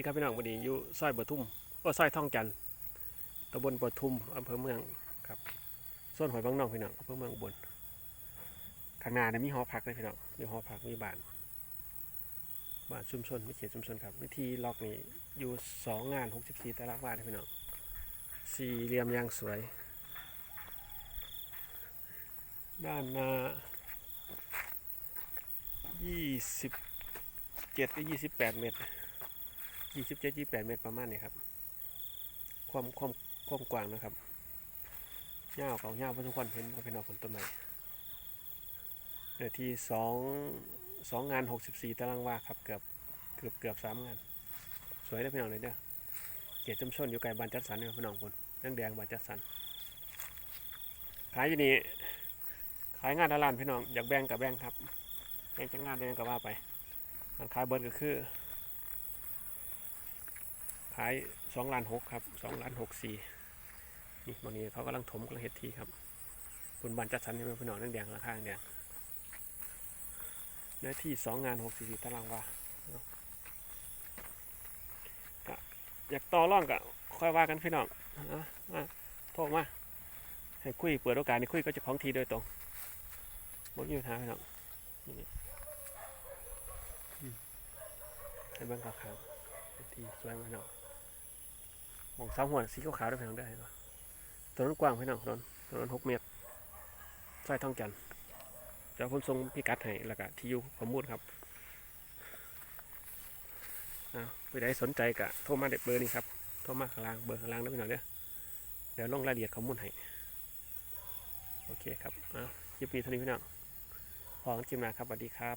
ดีครับพี่น้องวันนี้อยู่ซอยบัวทุ่มก็ซอยท่องจันตำบลบัวทุ่มอำเภอเมืองครับส่วนหอยบางนองพี่น้องอำเภอเมืองอุบลข้างหนาเนี่ยมีหอพักเลยพี่น้องมีหอพักมีบ้านบ้านชุมชนมีเขตชุมชนครับ วิธีล็อกนี้อยู่สองงานหกสิบสี่ตารางวาพี่น้องสี่เหลี่ยมยางสวย ด้านหน้ายี่สิบเจ็ดก็ยี่สิบแปดเมตร ยี่สิบเจ็ดยี่แปดเมตรประมาณนี้ครับ ความความความกว้างนะครับยาของยาพอทุกคนเห็นว่าเป็นออกผลต้นไม้เนื้อที่สองสองงานหกสิบสี่ตารางวาครับเกือบเกือบเกือบสามงาน สวยเลยพี่น้องเลยเด้อเกียรติชุมชนอยู่ไกลบ้านจัดสรรเนี่ยพี่น้องคนเรื่องแดงบ้านจัดสรรขายอยู่นี่ขายงานละลานพี่น้องอยากแบ่งกับแบ่งครับแบ่งจังงานเดือนก็ว่าไปการขายเบิร์ดก็คือายสองล้านหกครับสองล้านหกสี่นี่บางนี้เขากำลังถมกำลังเฮ็ดทีครับบุญบันจัดสรรให้พี่น้องเรื่องแดงราคาแดงเนื้อที่สองงานหกสี่สี่ตารางวาอาก็อยากต่อร่องก็ค่อยว่ากันพี่น้องเอามาโทรมาให้คุยเปิดโอกาสให้คุยก็จะของทีโดยตรงหมดอยู่ทางพี่น้องนี่อืมให้เบิ่งข้างๆที่สวยมากเนาะ มองเสาหัวสีขาวๆได้เพียงได้ถนนกว้างพี่น้องถนนถนนหกเมตรซอยท่องจันเดี๋ยวผมส่งพิกัดให้แล้วก็ที่อยู่ข้อมูลครับอ่าผู้ใดสนใจก็โทรมาเด็ดเบอร์นี้ครับโทรมาข้างล่างเบอร์ข้างล่างได้พี่น้องเด้อเดี๋ยวลงรายละเอียดข้อมูลให้โอเคครับอ่าคลิปนี้เท่านี้พี่น้องพอกันคลิปหน้าครับสวัสดีครับ